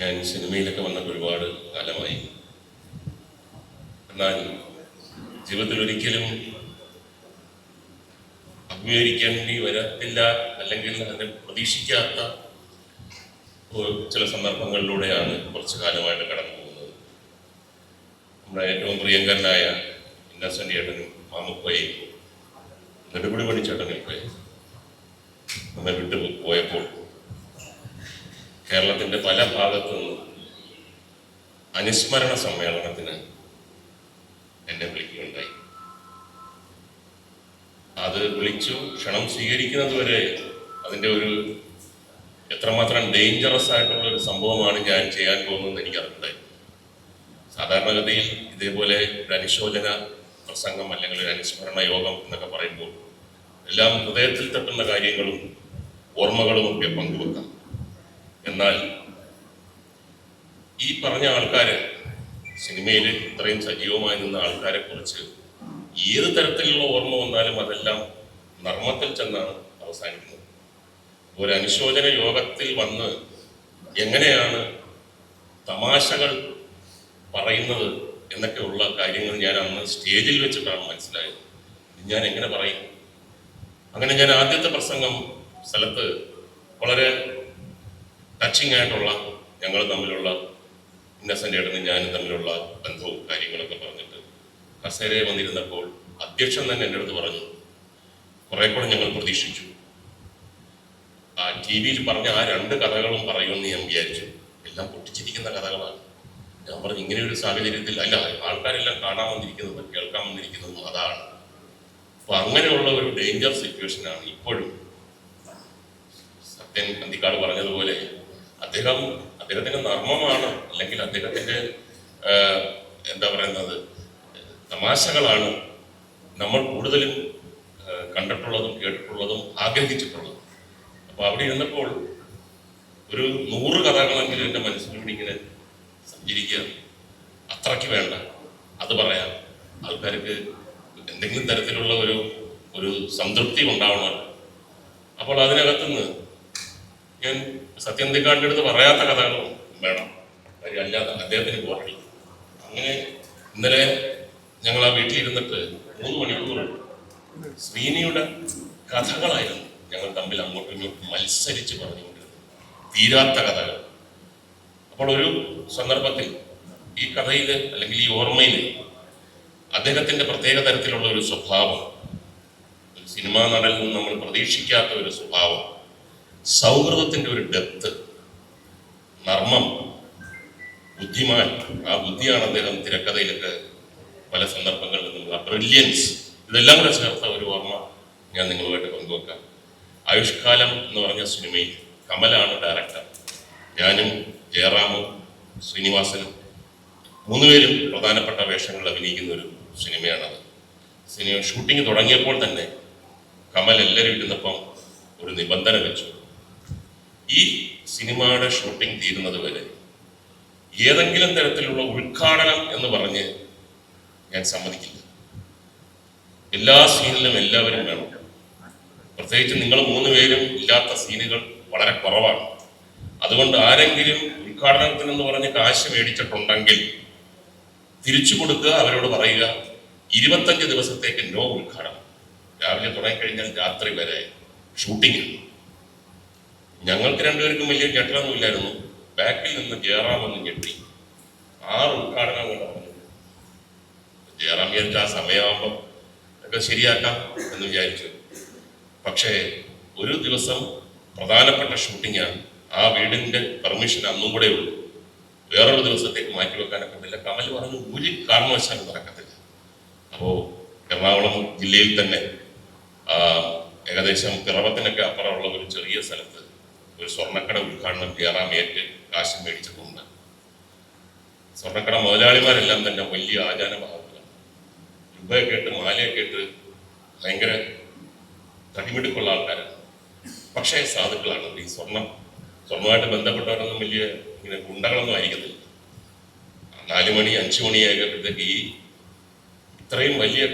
ഞാൻ സിനിമയിലൊക്കെ വന്നിട്ട് ഒരുപാട് കാലമായി. എന്നാൽ ജീവിതത്തിൽ ഒരിക്കലും അഭിമുഖീകരിക്കേണ്ടി വരത്തില്ല അല്ലെങ്കിൽ അതിനെ പ്രതീക്ഷിക്കാത്ത ചില സന്ദർഭങ്ങളിലൂടെയാണ് കുറച്ചു കാലമായിട്ട് കടന്നു പോകുന്നത്. നമ്മുടെ ഏറ്റവും പ്രിയങ്കരനായ ഇന്നസെന്റ് ചേട്ടനും മാമുക്കോയും നെടുപടി പണി പോയി നമ്മെ വിട്ടു പോയപ്പോൾ കേരളത്തിന്റെ പല ഭാഗത്തു നിന്നും അനുസ്മരണ സമ്മേളനത്തിന് എന്നെ വിളിക്കുകയുണ്ടായി. അത് വിളിച്ചു ക്ഷണം സ്വീകരിക്കുന്നത് വരെ അതിന്റെ ഒരു എത്രമാത്രം ഡേഞ്ചറസ് ആയിട്ടുള്ള ഒരു സംഭവമാണ് ഞാൻ ചെയ്യാൻ പോകുന്നതെന്ന് എനിക്ക് അറിഞ്ഞിട്ടുണ്ടായി സാധാരണഗതിയിൽ ഇതേപോലെ ഒരു അനുശോചന പ്രസംഗം അല്ലെങ്കിൽ ഒരു അനുസ്മരണ യോഗം എന്നൊക്കെ പറയുമ്പോൾ എല്ലാം ഹൃദയത്തിൽ തട്ടുന്ന കാര്യങ്ങളും ഓർമ്മകളും ഒക്കെ പങ്കുവെക്കാം. എന്നാൽ ഈ പറഞ്ഞ ആൾക്കാര് സിനിമയിൽ ഇത്രയും സജീവമായി നിന്ന ആൾക്കാരെ കുറിച്ച് ഏത് തരത്തിലുള്ള ഓർമ്മ വന്നാലും അതെല്ലാം നർമ്മത്തിൽ ചെന്നാണ് അവസാനിക്കുന്നത്. ഒരു അനുശോചന യോഗത്തിൽ വന്ന് എങ്ങനെയാണ് തമാശകൾ പറയുന്നത് എന്നൊക്കെയുള്ള കാര്യങ്ങൾ ഞാൻ അന്ന് സ്റ്റേജിൽ വെച്ചിട്ടാണ് മനസ്സിലായത്. ഞാൻ എങ്ങനെ പറയും? അങ്ങനെ ഞാൻ ആദ്യത്തെ പ്രസംഗം സ്ഥലത്ത് വളരെ ടച്ചിങ് ആയിട്ടുള്ള ഞങ്ങൾ തമ്മിലുള്ള ഇന്നസെന്റ് ഏട്ടനും ഞാനും തമ്മിലുള്ള ബന്ധവും കാര്യങ്ങളൊക്കെ പറഞ്ഞിട്ട് കസേരയിൽ വന്നിരുന്നപ്പോൾ അധ്യക്ഷൻ തന്നെ എന്റെ അടുത്ത് പറഞ്ഞു കുറെ കൂടെ ഞങ്ങൾ പ്രതീക്ഷിച്ചു. ആ ടി വിയിൽ പറഞ്ഞ ആ രണ്ട് കഥകളും പറയുമെന്ന് ഞാൻ വിചാരിച്ചു. എല്ലാം പൊട്ടിച്ചിരിക്കുന്ന കഥകളാണ്. ഞാൻ പറഞ്ഞു ഇങ്ങനെ ഒരു സാഹചര്യത്തിൽ അല്ല ആൾക്കാരെല്ലാം കാണാൻ വന്നിരിക്കുന്നതും കേൾക്കാൻ വന്നിരിക്കുന്നതും അതാണ്. അപ്പൊ അങ്ങനെയുള്ള ഒരു ഡേഞ്ചർ സിറ്റുവേഷനാണ് ഇപ്പോഴും. സത്യൻ അന്തിക്കാട് പറഞ്ഞതുപോലെ അദ്ദേഹം അദ്ദേഹത്തിന്റെ നർമ്മമാണ് അല്ലെങ്കിൽ അദ്ദേഹത്തിന്റെ എന്താ പറയുന്നത് തമാശകളാണ് നമ്മൾ കൂടുതലും കണ്ടിട്ടുള്ളതും കേട്ടിട്ടുള്ളതും ആഗ്രഹിച്ചിട്ടുള്ളതും. അപ്പൊ അവിടെ ഇരുന്നപ്പോൾ ഒരു നൂറ് കഥകളെങ്കിലും എന്റെ മനസ്സിലൂടെ ഇങ്ങനെ സഞ്ചരിക്കുക അത്രയ്ക്ക് വേണ്ട. അത് പറയാം. ആൾക്കാർക്ക് എന്തെങ്കിലും തരത്തിലുള്ള ഒരു ഒരു സംതൃപ്തി ഉണ്ടാവണം. അപ്പോൾ അതിനകത്തുനിന്ന് ഞാൻ സത്യന്തിക്കാടിന്റെ അടുത്ത് പറയാത്ത കഥകളും വേണം. അല്ലാതെ അദ്ദേഹത്തിന് പോകണം അങ്ങനെ ഇന്നലെ ഞങ്ങൾ ആ വീട്ടിലിരുന്നിട്ട് മൂന്ന് മണിക്കൂർ ശ്രീനിയുടെ കഥകളായിരുന്നു ഞങ്ങൾ തമ്മിൽ അങ്ങോട്ടും ഇങ്ങോട്ടും മത്സരിച്ച് പറഞ്ഞുകൊണ്ടിരുന്നത്. തീരാത്ത കഥകൾ. അപ്പോൾ ഒരു സന്ദർഭത്തിൽ ഈ കഥയിൽ അല്ലെങ്കിൽ ഈ ഓർമ്മയിൽ അദ്ദേഹത്തിന്റെ പ്രത്യേക തരത്തിലുള്ള ഒരു സ്വഭാവം സിനിമാ നടനിൽ നമ്മൾ പ്രതീക്ഷിക്കാത്ത ഒരു സ്വഭാവം സൗഹൃദത്തിന്റെ ഒരു ഡെപ്ത് നർമ്മം ബുദ്ധിമാൻ. ആ ബുദ്ധിയാണ് അദ്ദേഹം തിരക്കഥയിലൊക്കെ പല സന്ദർഭങ്ങളിൽ നിന്നും ആ ബ്രില്യൻസ് ഇതെല്ലാം കൂടെ ചേർത്ത ഒരു ഓർമ്മ ഞാൻ നിങ്ങളുമായിട്ട് പങ്കുവെക്കാം. ആയുഷ്കാലം എന്ന് പറഞ്ഞ സിനിമയിൽ കമലാണ് ഡയറക്ടർ ഞാനും ജയറാമും ശ്രീനിവാസനും മൂന്നുപേരും പ്രധാനപ്പെട്ട വേഷങ്ങളിൽ അഭിനയിക്കുന്ന ഒരു സിനിമയാണത്. സിനിമ ഷൂട്ടിംഗ് തുടങ്ങിയപ്പോൾ തന്നെ കമൽ എല്ലാവരും ഇരുന്നപ്പം ഒരു നിബന്ധന വെച്ചു. ഈ സിനിമയുടെ ഷൂട്ടിംഗ് തീരുന്നത് വരെ ഏതെങ്കിലും തരത്തിലുള്ള ഉദ്ഘാടനം എന്ന് പറഞ്ഞ് ഞാൻ സമ്മതിക്കില്ല. എല്ലാ സീനിലും എല്ലാവരും വേണം. പ്രത്യേകിച്ച് നിങ്ങൾ മൂന്ന് പേരും ഇല്ലാത്ത സീനുകൾ വളരെ കുറവാണ്. അതുകൊണ്ട് ആരെങ്കിലും ഉദ്ഘാടനത്തിനെന്ന് പറഞ്ഞ് കാശ് മേടിച്ചിട്ടുണ്ടെങ്കിൽ തിരിച്ചു കൊടുക്കുക അവരോട് പറയുക ഇരുപത്തഞ്ച് ദിവസത്തേക്ക് നോ ഉദ്ഘാടനം. രാവിലെ തുടങ്ങിക്കഴിഞ്ഞാൽ രാത്രി വരെ ഷൂട്ടിംഗ് ഞങ്ങൾക്ക് രണ്ടുപേർക്കും വലിയ ഞെട്ടലൊന്നുമില്ലായിരുന്നു. ബാക്കിൽ നിന്ന് ജയറാം ഒന്ന് ഞെട്ടി. ആറ് ഉദ്ഘാടനങ്ങൾ പറഞ്ഞു ജയറാം വിചാരിച്ച ആ സമയമാകുമ്പോൾ ഒക്കെ ശരിയാക്കാം എന്ന് വിചാരിച്ചു. പക്ഷേ ഒരു ദിവസം പ്രധാനപ്പെട്ട ഷൂട്ടിങ്ങാണ് ആ വീടിന്റെ പെർമിഷൻ അന്നും കൂടെ ഉള്ളൂ. വേറൊരു ദിവസത്തേക്ക് മാറ്റി വെക്കാനൊക്കെ പറ്റില്ല കമൽ പറഞ്ഞു ഒരു കാരണവശാലും നടക്കത്തില്ല. അപ്പോൾ എറണാകുളം ജില്ലയിൽ തന്നെ ഏകദേശം പിറവത്തിനൊക്കെ അപ്പുറമുള്ള ഒരു ചെറിയ സ്ഥലത്ത് ഒരു സ്വർണക്കട ഉദ്ഘാടനം ജയറാം ഏറ്റ് കാശ് മേടിച്ചിട്ടുണ്ട് സ്വർണക്കട മുതലാളിമാരെല്ലാം തന്നെ വലിയ ആചാരഭാഗങ്ങളാണ് രൂപയൊക്കെ ഇട്ട് മാലയൊക്കെ ഇട്ട് ഭയങ്കര തടിമിടുക്കുള്ള ആൾക്കാരാണ്. പക്ഷേ സാധുക്കളാണ്. ഈ സ്വർണം സ്വർണമായിട്ട് ബന്ധപ്പെട്ടവരൊന്നും വലിയ ഇങ്ങനെ ഗുണ്ടകളൊന്നും ആയിരിക്കത്തില്ല. നാല് മണി അഞ്ചു മണിയായപ്പോഴത്തേക്ക് ഈ ഇത്രയും വലിയ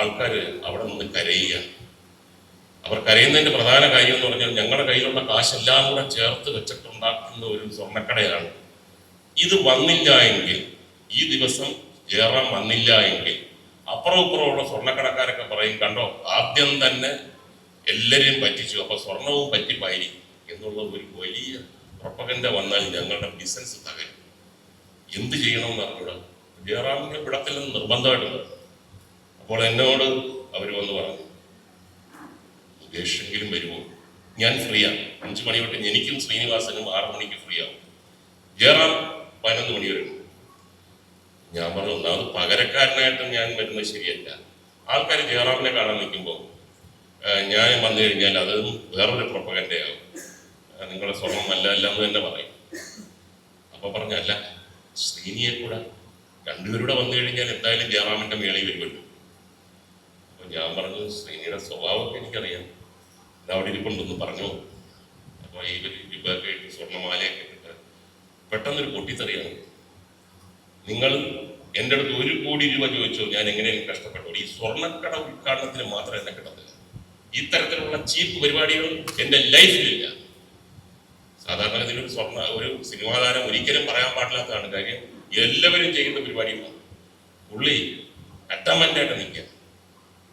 ആൾക്കാർ അവിടെ നിന്ന് കരയുക അവർ കരയുന്നതിന്റെ പ്രധാന കാര്യം എന്ന് പറഞ്ഞാൽ ഞങ്ങളുടെ കയ്യിലുള്ള കാശെല്ലാം കൂടെ ചേർത്ത് വെച്ചിട്ടുണ്ടാക്കുന്ന ഒരു സ്വർണക്കടയാണ്. ഇത് വന്നില്ല എങ്കിൽ ഈ ദിവസം ജയറാം വന്നില്ല എങ്കിൽ അപ്പുറം ഇപ്പുറമുള്ള സ്വർണക്കടക്കാരൊക്കെ പറയും കണ്ടോ ആദ്യം തന്നെ എല്ലാവരെയും പറ്റിച്ചു അപ്പൊ സ്വർണവും പറ്റിപ്പായി എന്നുള്ള ഒരു വലിയ പ്രൊപ്പകന്റ വന്നാൽ ഞങ്ങളുടെ ബിസിനസ് തകരും. എന്ത് ചെയ്യണമെന്ന് അറിഞ്ഞൂടാ? ജയറാമിനെ നിന്ന് നിർബന്ധമായിട്ടുണ്ട് അപ്പോൾ എന്നോട് അവർ വന്ന് പറഞ്ഞു മുകേഷെങ്കിലും വരുമോ ഞാൻ ഫ്രീയാണ് അഞ്ചു മണി തൊട്ട് എനിക്കും ശ്രീനിവാസനും ആറ് മണിക്ക് ഫ്രീ ആവും ജയറാം പതിനൊന്ന് മണി വരെ ഞാൻ പറഞ്ഞു ഒന്നാമത് പകരക്കാരനായിട്ട് ഞാൻ വരുന്നത് ശരിയല്ല. ആൾക്കാർ ജയറാമിനെ കാണാൻ നിൽക്കുമ്പോൾ ഞാൻ വന്നു കഴിഞ്ഞാൽ അത് വേറൊരു പ്രൊപ്പകന്റെയാവും നിങ്ങളുടെ സ്വർണം അല്ല അല്ല എന്ന് തന്നെ പറയും. അപ്പൊ പറഞ്ഞല്ല ശ്രീനിയെ കൂടെ. രണ്ടുപേരൂടെ വന്നു കഴിഞ്ഞാൽ എന്തായാലും ജയറാമിന്റെ മേളയിൽ വരുമല്ലോ. അപ്പൊ ഞാൻ പറഞ്ഞു ശ്രീനിയുടെ സ്വഭാവമൊക്കെ എനിക്കറിയാം. അവിടെ ഇരിപ്പുണ്ടെന്ന് പറഞ്ഞു. അപ്പൊ ഇവർ രൂപയൊക്കെ ഇട്ട് സ്വർണമാലയൊക്കെ ഇട്ടിട്ട് പെട്ടെന്നൊരു പൊട്ടിത്തെറിയാണ്. നിങ്ങൾ എന്റെ അടുത്ത് ഒരു കോടി രൂപ ചോദിച്ചോ ഞാൻ എങ്ങനെയും കഷ്ടപ്പെട്ടു ഈ സ്വർണക്കട ഉദ്ഘാടനത്തിന് മാത്രം എന്നെ കിട്ടത്തില്ല. ഇത്തരത്തിലുള്ള ചീപ്പ് പരിപാടികൾ എന്റെ ലൈഫിലില്ല. സാധാരണഗതിയിൽ ഒരു സ്വർണ ഒരു സിനിമാ താരം ഒരിക്കലും പറയാൻ പാടില്ലാത്തതാണ്. കാര്യം എല്ലാവരും ചെയ്യുന്ന പരിപാടികളാണ് പുള്ളി അറ്റമന്റായിട്ട് നിൽക്കുക.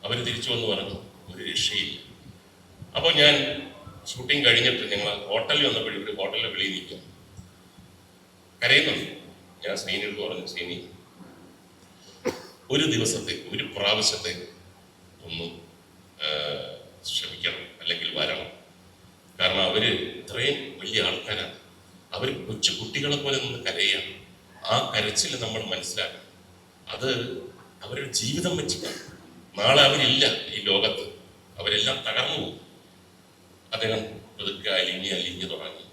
അവർ തിരിച്ചു വന്ന് പറഞ്ഞു ഒരു രക്ഷയില്ല. അപ്പോൾ ഞാൻ ഷൂട്ടിംഗ് കഴിഞ്ഞിട്ട് ഞങ്ങൾ ഹോട്ടലിൽ വന്നപ്പോഴും ഇവിടെ ഹോട്ടലിൽ വെളിയിൽ നിൽക്കും. കരയുന്നുണ്ട്. ഞാൻ സൈനിയോട് പറഞ്ഞു സൈനി ഒരു ദിവസത്തെ ഒരു പ്രാവശ്യത്തെ ഒന്ന് ശ്രമിക്കണം അല്ലെങ്കിൽ വരണം. കാരണം അവർ ഇത്രയും വലിയ ആൾക്കാരാണ് അവർ കൊച്ചു കുട്ടികളെ പോലെ നിന്ന് കരയാണ്. ആ കരച്ചിൽ നമ്മൾ മനസ്സിലാക്കണം അത് അവരുടെ ജീവിതം വെച്ചിട്ടാണ്. നാളെ അവരില്ല ഈ ലോകത്ത്. അവരെല്ലാം തകർന്നു പോകും. അദ്ദേഹം പതുക്കെ അലിഞ്ഞ് അലിഞ്ഞ് തുടങ്ങി.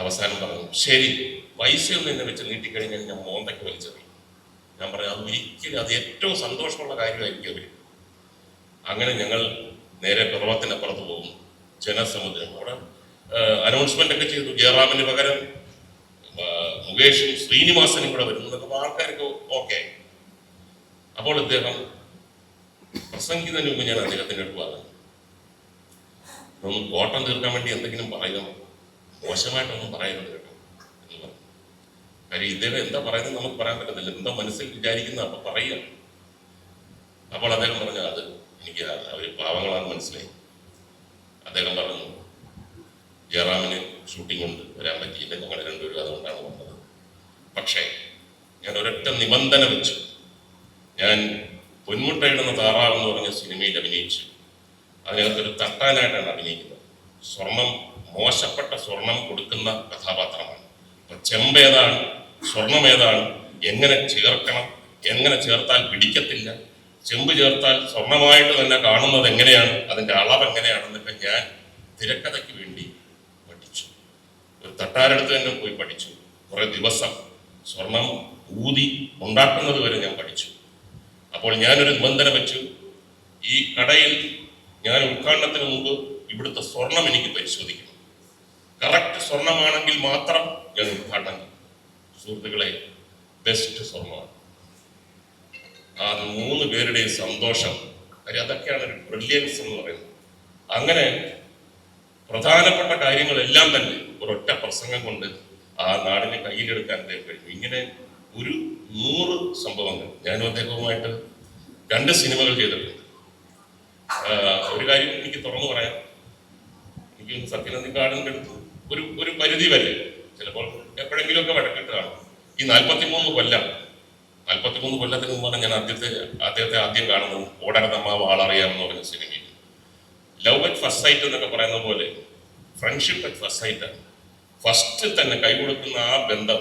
അവസാനം പറഞ്ഞു ശരി പൈസ ഒന്നും എന്നെ വെച്ച് നീട്ടിക്കഴിഞ്ഞാൽ ഞാൻ മോന്തയ്ക്ക് വലിച്ചെറിയും. ഞാൻ പറഞ്ഞു അത് ഒരിക്കലും അത് ഏറ്റവും സന്തോഷമുള്ള കാര്യമായിരിക്കും അവർ അങ്ങനെ ഞങ്ങൾ നേരെ പിറവത്തിനപ്പുറത്ത് പോകുന്നു. ജനസമുദ്രം. അവിടെ അനൗൺസ്മെന്റ് ഒക്കെ ചെയ്തു. ജയറാമിന് പകരം മുകേഷും ശ്രീനിവാസനും കൂടെ വരുന്നു. എന്നൊക്കെ ആൾക്കാർക്ക് ഓക്കെ അപ്പോൾ അദ്ദേഹം പ്രസംഗിക്കുന്നതിന് മുമ്പ് ഞാൻ അദ്ദേഹത്തിന്റെ അടുത്ത് പറഞ്ഞു ഒന്ന് കോട്ടം തീർക്കാൻ വേണ്ടി എന്തെങ്കിലും പറയുക മോശമായിട്ടൊന്നും പറയരുത് കേട്ടോ. എന്ന് പറഞ്ഞു കാര്യം ഇദ്ദേഹം എന്താ പറയുന്നത് നമുക്ക് പറയാൻ പറ്റത്തില്ല. എന്താ മനസ്സിൽ വിചാരിക്കുന്ന? അപ്പൊ പറയുക. അപ്പോൾ അദ്ദേഹം പറഞ്ഞു അത് എനിക്ക് അവർ പാവങ്ങളാണ് മനസ്സിലായി. അദ്ദേഹം പറഞ്ഞു ജയറാമിന് ഷൂട്ടിംഗ് ഉണ്ട്. വരാൻ പറ്റിയില്ല. ഞങ്ങൾ രണ്ടുപേരും അതുകൊണ്ടാണ് വന്നത്. പക്ഷേ ഞാൻ ഒരൊറ്റ നിബന്ധന വെച്ചു. ഞാൻ പൊന്മുട്ടയിടുന്ന താറാവ് എന്ന് പറഞ്ഞ സിനിമയിൽ അഭിനയിച്ചു. അതിനകത്തൊരു തട്ടാനായിട്ടാണ് അഭിനയിക്കുന്നത്. സ്വർണം മോശപ്പെട്ട സ്വർണം കൊടുക്കുന്ന കഥാപാത്രമാണ്. അപ്പൊ ചെമ്പേതാണ് സ്വർണം ഏതാണ്? എങ്ങനെ ചേർക്കണം? എങ്ങനെ ചേർത്താൽ പിടിക്കത്തില്ല? ചെമ്പ് ചേർത്താൽ സ്വർണമായിട്ട് തന്നെ കാണുന്നത് എങ്ങനെയാണ്? അതിന്റെ അളവ് എങ്ങനെയാണെന്നൊക്കെ ഞാൻ തിരക്കഥയ്ക്ക് വേണ്ടി പഠിച്ചു. ഒരു തട്ടാരടുത്ത് തന്നെ പോയി പഠിച്ചു. കുറെ ദിവസം സ്വർണം ഊതി ഉണ്ടാക്കുന്നത് വരെ ഞാൻ പഠിച്ചു. അപ്പോൾ ഞാനൊരു നിബന്ധന വെച്ചു. ഈ കടയിൽ ഞാൻ ഉദ്ഘാടനത്തിന് മുമ്പ് ഇവിടുത്തെ സ്വർണം എനിക്ക് പരിശോധിക്കണം. കറക്റ്റ് സ്വർണമാണെങ്കിൽ മാത്രം ഞാൻ ഉദ്ഘാടനം. സുഹൃത്തുക്കളെ ബെസ്റ്റ് സ്വർണമാണ്. ആ മൂന്ന് പേരുടെയും സന്തോഷം. കാര്യം അതൊക്കെയാണ് ഒരു ബ്രില്യൻസ് എന്ന് പറയുന്നത്. അങ്ങനെ പ്രധാനപ്പെട്ട കാര്യങ്ങളെല്ലാം തന്നെ ഒരൊറ്റ പ്രസംഗം കൊണ്ട് ആ നാടിനെ കയ്യിലെടുക്കാൻ അദ്ദേഹം കഴിഞ്ഞു. ഇങ്ങനെ ഒരു നൂറ് സംഭവങ്ങൾ ഞാനും അദ്ദേഹവുമായിട്ട് രണ്ട് സിനിമകൾ ചെയ്തിട്ടുണ്ട്. ഒരു കാര്യം എനിക്ക് തുറന്നു പറയാം. എനിക്ക് സത്യനന്ദിക്കാടിന്റെ അടുത്ത് ഒരു ഒരു പരിധി വരെ. ചിലപ്പോൾ എപ്പോഴെങ്കിലുമൊക്കെ വഴക്കിട്ട് കാണും ഈ നാൽപ്പത്തിമൂന്ന് കൊല്ലം നാൽപ്പത്തിമൂന്ന് കൊല്ലത്തിന് മുമ്പാണ് ഞാൻ ആദ്യത്തെ അദ്ദേഹത്തെ ആദ്യം കാണുന്നത്. ഓടരതമ്മ വാളറിയാം എന്ന് പറഞ്ഞ സിനിമയിൽ. ലവ് അറ്റ് ഫസ്റ്റ് സൈറ്റ് എന്നൊക്കെ പറയുന്ന പോലെ friendship at first sight first തന്നെ കൈ കൊടുക്കുന്ന ആ ബന്ധം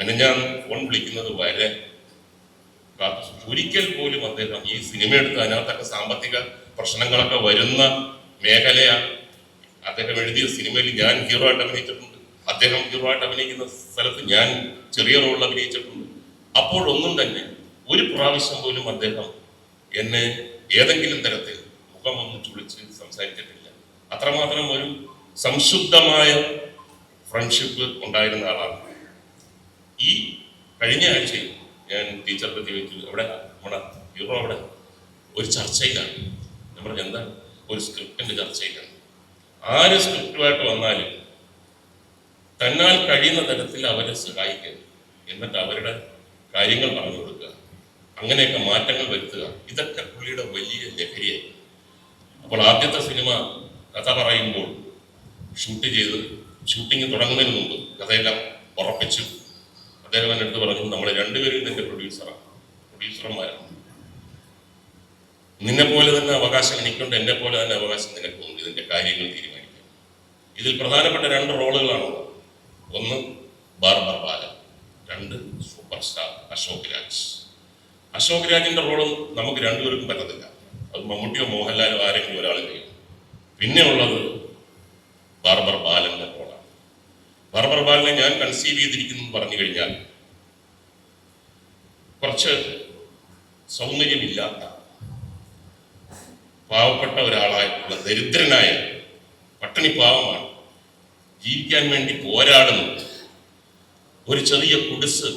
പിന്നെ ഞാൻ ഫോൺ വിളിക്കുന്നത് വരെ. ഒരിക്കൽ പോലും അദ്ദേഹം ഈ സിനിമ എടുത്ത് അതിനകത്തൊക്കെ സാമ്പത്തിക പ്രശ്നങ്ങളൊക്കെ വരുന്ന മേഖലയാണ് അദ്ദേഹം എഴുതിയ സിനിമയിൽ ഞാൻ ഹീറോ ആയിട്ട് അഭിനയിച്ചിട്ടുണ്ട്. അദ്ദേഹം ഹീറോ ആയിട്ട് അഭിനയിക്കുന്ന സ്ഥലത്ത് ഞാൻ ചെറിയ റോളിൽ അഭിനയിച്ചിട്ടുണ്ട്. അപ്പോഴൊന്നും തന്നെ ഒരു പ്രാവശ്യം പോലും അദ്ദേഹം എന്നെ ഏതെങ്കിലും തരത്തിൽ മുഖമൊന്ന് ചുളിച്ച് സംസാരിച്ചിട്ടില്ല. അത്രമാത്രം ഒരു സംശുദ്ധമായ ഫ്രണ്ട്ഷിപ്പ് ഉണ്ടായിരുന്ന ആളാണ്. ഈ കഴിഞ്ഞ ആഴ്ചയിൽ ഞാൻ ടീച്ചറുടെ ചോദിച്ചു അവിടെ നമ്മുടെ ഹീറോ അവിടെ ഒരു ചർച്ചയിലാണ്. പറഞ്ഞു ഒരു സ്ക്രിപ്റ്റിന്റെ ചർച്ചയിലാണ് ആര് സ്ക്രിപ്റ്റുമായിട്ട് വന്നാലും തന്നാൽ കഴിയുന്ന തരത്തിൽ അവരെ സഹായിക്കുക. എന്നിട്ട് അവരുടെ കാര്യങ്ങൾ പറഞ്ഞു കൊടുക്കുക. അങ്ങനെയൊക്കെ മാറ്റങ്ങൾ വരുത്തുക. ഇതൊക്കെ പുള്ളിയുടെ വലിയ ലഹരിയായി. അപ്പോൾ ആദ്യത്തെ സിനിമ കഥ പറയുമ്പോൾ ഷൂട്ട് ചെയ്ത് ഷൂട്ടിങ് തുടങ്ങുന്നതിന് മുമ്പ് കഥയെല്ലാം ഉറപ്പിച്ചു. അദ്ദേഹം എന്റെ അടുത്ത് പറഞ്ഞു നമ്മൾ രണ്ടുപേരും ഇതിന്റെ പ്രൊഡ്യൂസറാണ് പ്രൊഡ്യൂസർമാരാണ് നിന്നെ പോലെ തന്നെ അവകാശം എനിക്കുണ്ട് എന്നെ പോലെ തന്നെ അവകാശം നിനക്കുണ്ട് ഇതിന്റെ കാര്യങ്ങൾ തീരുമാനിക്കാൻ ഇതിൽ പ്രധാനപ്പെട്ട രണ്ട് റോളുകളാണ് ഒന്ന് ബാർബർ ബാലൻ. രണ്ട് സൂപ്പർ സ്റ്റാർ അശോക് രാജ്. അശോക് രാജിന്റെ റോളും നമുക്ക് രണ്ടുപേർക്കും പറ്റത്തില്ല. അത് മമ്മൂട്ടിയോ മോഹൻലാലോ ആരെങ്കിലും ഒരാൾ ചെയ്യും? പിന്നെ ഉള്ളത് ബാർബർ ബാലന്റെ റോളാണ്. ബാർബർ ബാലനെ ഞാൻ കൺസീവ് ചെയ്തിരിക്കുന്നു പറഞ്ഞു കഴിഞ്ഞാൽ കുറച്ച് സൗന്ദര്യമില്ലാത്ത പാവപ്പെട്ട ഒരാളായിട്ടുള്ള ദരിദ്രനായ പട്ടിണി പാവമാണ്. ജീവിക്കാൻ വേണ്ടി പോരാടുന്നു. ഒരു ചെറിയ കുടിസ്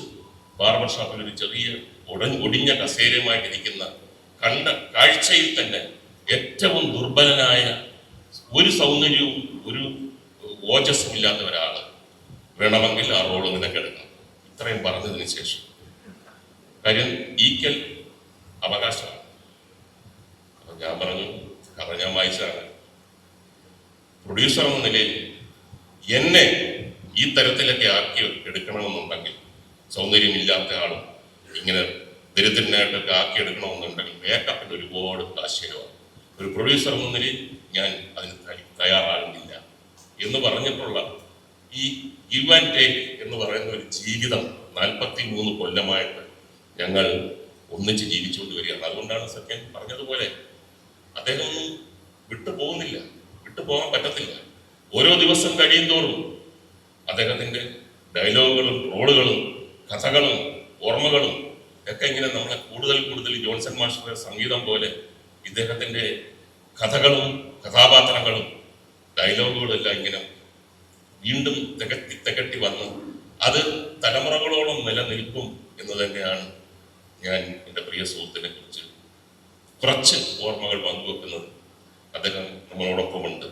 ബാർബർ ഷോപ്പിൽ ഒരു ചെറിയ ഒടിഞ്ഞ കസേരയുമായിട്ടിരിക്കുന്ന കണ്ട കാഴ്ചയിൽ തന്നെ ഏറ്റവും ദുർബലനായ ഒരു സൗന്ദര്യവും ഒരു ഓജസ്സും ഇല്ലാത്ത ഒരാൾ വേണമെങ്കിൽ ആ റോൾ നിനക്കെടുക്കണം ഇത്രയും പറഞ്ഞതിന് ശേഷം. കാര്യം ഈക്കൽ അവകാശമാണ്. ഞാൻ പറഞ്ഞു കഥ ഞാൻ വായിച്ചതാണ്. പ്രൊഡ്യൂസർ എന്ന നിലയിൽ എന്നെ ഈ തരത്തിലൊക്കെ ആക്കി എടുക്കണമെന്നുണ്ടെങ്കിൽ സൗന്ദര്യമില്ലാത്ത ആളും ഇങ്ങനെ ദരിദ്രനായിട്ടൊക്കെ ആക്കി എടുക്കണമെന്നുണ്ടെങ്കിൽ മേക്കപ്പിന് ഒരുപാട് ആശയമാണ് ഒരു പ്രൊഡ്യൂസർ എന്ന നിലയിൽ ഞാൻ അതിന് തയ്യാറാകുന്നില്ല. എന്ന് പറഞ്ഞിട്ടുള്ള ഈ ഗിവ് ആൻഡ് ടേക്ക് എന്ന് പറയുന്ന ഒരു ജീവിതം നാൽപ്പത്തി മൂന്ന് കൊല്ലമായിട്ട് ഞങ്ങൾ ഒന്നിച്ച് ജീവിച്ചുകൊണ്ട് വരികയാണ്. അതുകൊണ്ടാണ് സത്യം പറഞ്ഞതുപോലെ അദ്ദേഹം ഒന്നും വിട്ടു പോകുന്നില്ല വിട്ടു പോകാൻ പറ്റത്തില്ല. ഓരോ ദിവസം കഴിയുന്തോറും അദ്ദേഹത്തിന്റെ ഡയലോഗുകളും റോളുകളും കഥകളും ഓർമ്മകളും ഒക്കെ ഇങ്ങനെ നമ്മളെ കൂടുതൽ കൂടുതൽ ജോൺസൺ മാസ്റ്ററുടെ സംഗീതം പോലെ ഇദ്ദേഹത്തിന്റെ കഥകളും കഥാപാത്രങ്ങളും ഡയലോഗുകളും എല്ലാം ഇങ്ങനെ വീണ്ടും തികട്ടി തികട്ടി വന്നു അത് തലമുറകളോളം നിലനിൽക്കും എന്ന് തന്നെയാണ് ഞാൻ എന്റെ പ്രിയ സുഹൃത്തിനെ കുറിച്ച് കുറച്ച് ഓർമ്മകൾ പങ്കുവെക്കുന്നത് അദ്ദേഹം നമ്മളോടൊപ്പമുണ്ട്.